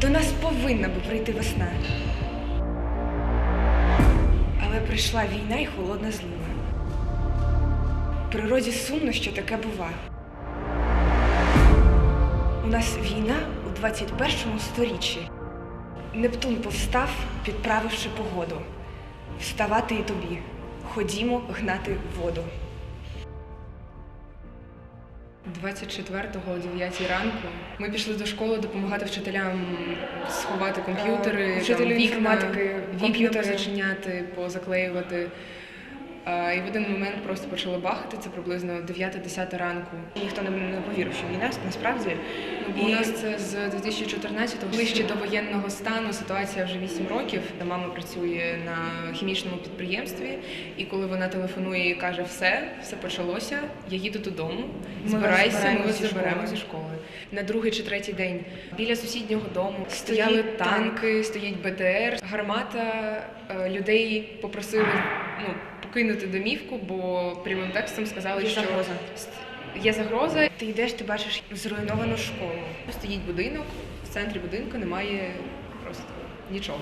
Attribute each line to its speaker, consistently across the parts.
Speaker 1: До нас повинна би прийти весна. Але прийшла війна і холодна злива. Природі сумно, що таке бува. У нас війна у 21 сторіччі. Нептун повстав, підправивши погоду. Вставати і тобі. Ходімо гнати воду.
Speaker 2: 24-го о 9 ранку ми пішли до школи допомагати вчителям сховати комп'ютери,
Speaker 1: Е, вчителю
Speaker 2: вікна,
Speaker 1: інформатики,
Speaker 2: вікна
Speaker 1: комп'ютери.
Speaker 2: зачиняти, позаклеювати. І в один момент просто почало бахати, це приблизно 9-10 ранку.
Speaker 1: Ніхто не, повірив, що війна насправді.
Speaker 2: Бо у нас це з 2014-го, ближче до воєнного стану, ситуація вже 8 років. Мама працює на хімічному підприємстві, і коли вона телефонує і каже, все, все почалося, я їду додому, збирайся, ми вас заберемо
Speaker 1: школи».
Speaker 2: зі школи. На другий чи третій день біля сусіднього дому стояли
Speaker 1: танк.
Speaker 2: танки, стоїть БТР. Гармата е, людей попросили ну, покинути домівку, бо прямим текстом сказали,
Speaker 1: Є
Speaker 2: що
Speaker 1: загроза.
Speaker 2: є загроза,
Speaker 1: Ти йдеш, ти бачиш зруйновану школу.
Speaker 2: Стоїть будинок, в центрі будинку немає просто нічого.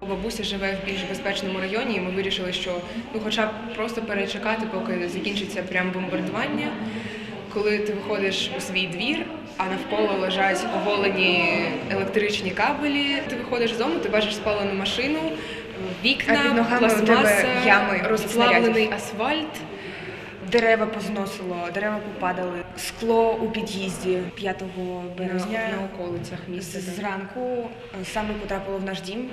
Speaker 2: Бабуся живе в більш безпечному районі, і ми вирішили, що ну, хоча б просто перечекати, поки закінчиться прям бомбардування. Коли ти виходиш у свій двір, а навколо лежать оголені електричні кабелі, ти виходиш з дому, ти бачиш спалену машину, вікна,
Speaker 1: А під ногами у тебе
Speaker 2: пластмаса,
Speaker 1: ями
Speaker 2: розплавлений асфальт.
Speaker 1: Дерева позносило, дерева попадали. Скло у під'їзді 5 березня.
Speaker 2: на, на околицях міста.
Speaker 1: Зранку е, саме потрапило в наш дім.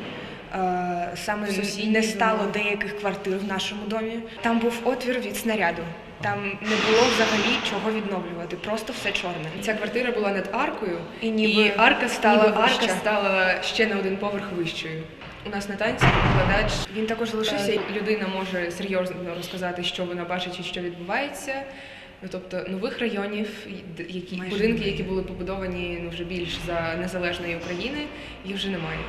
Speaker 1: е, Саме
Speaker 2: В сусідній
Speaker 1: не стало
Speaker 2: домі.
Speaker 1: деяких квартир в нашому домі. Там був отвір від снаряду. Там не було взагалі чого відновлювати, просто все чорне.
Speaker 2: Ця квартира була над аркою,
Speaker 1: І ніби-
Speaker 2: арка стала
Speaker 1: ніби
Speaker 2: арка стала ще на один поверх вищою. У нас на танці викладач
Speaker 1: Він також залишився.
Speaker 2: лишився. Людина може серйозно розказати, що вона бачить і що відбувається. Ну тобто нових районів, які
Speaker 1: Майже
Speaker 2: будинки, які були побудовані ну вже більш за незалежної України, їх вже немає.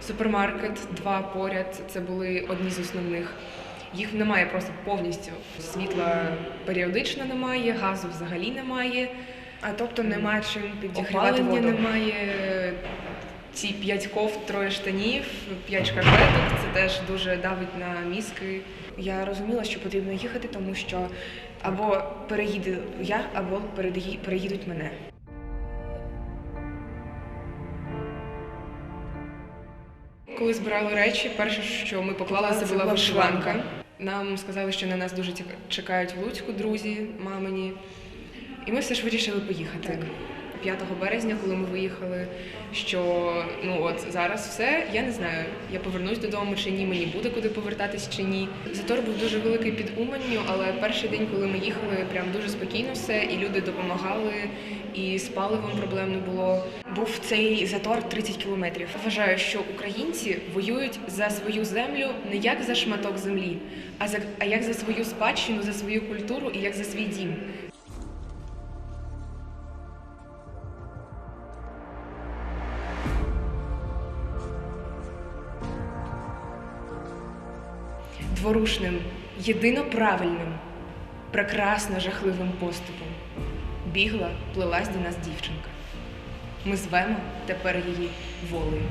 Speaker 2: Супермаркет, два поряд. Це були одні з основних. Їх немає просто повністю. Світла періодично немає, газу взагалі немає,
Speaker 1: А тобто немає чим підігрівати
Speaker 2: опалення
Speaker 1: воду.
Speaker 2: немає. Ці п'ять кофт, троє штанів, п'ять шкарпеток. Це теж дуже давить на мізки.
Speaker 1: Я розуміла, що потрібно їхати, тому що або переїду я, або переїдуть мене.
Speaker 2: Коли збирали речі, перше, що ми поклали, це
Speaker 1: це
Speaker 2: була вишиванка. Нам сказали, що на нас дуже чекають в Луцьку друзі, мамині. І ми все ж вирішили поїхати.
Speaker 1: Так.
Speaker 2: 5 березня, коли ми виїхали, що ну от зараз все, я не знаю, я повернусь додому чи ні, мені буде куди повертатись чи ні. Затор був дуже великий під Уманню, але перший день, коли ми їхали, прям дуже спокійно все, і люди допомагали, і з паливом проблем не було.
Speaker 1: Був цей затор 30 кілометрів.
Speaker 2: Вважаю, що українці воюють за свою землю не як за шматок землі, а за а як за свою спадщину, за свою культуру і як за свій дім. Дворушним, єдино правильним, прекрасно жахливим поступом бігла, плелась до нас дівчинка. Ми звемо тепер її волею.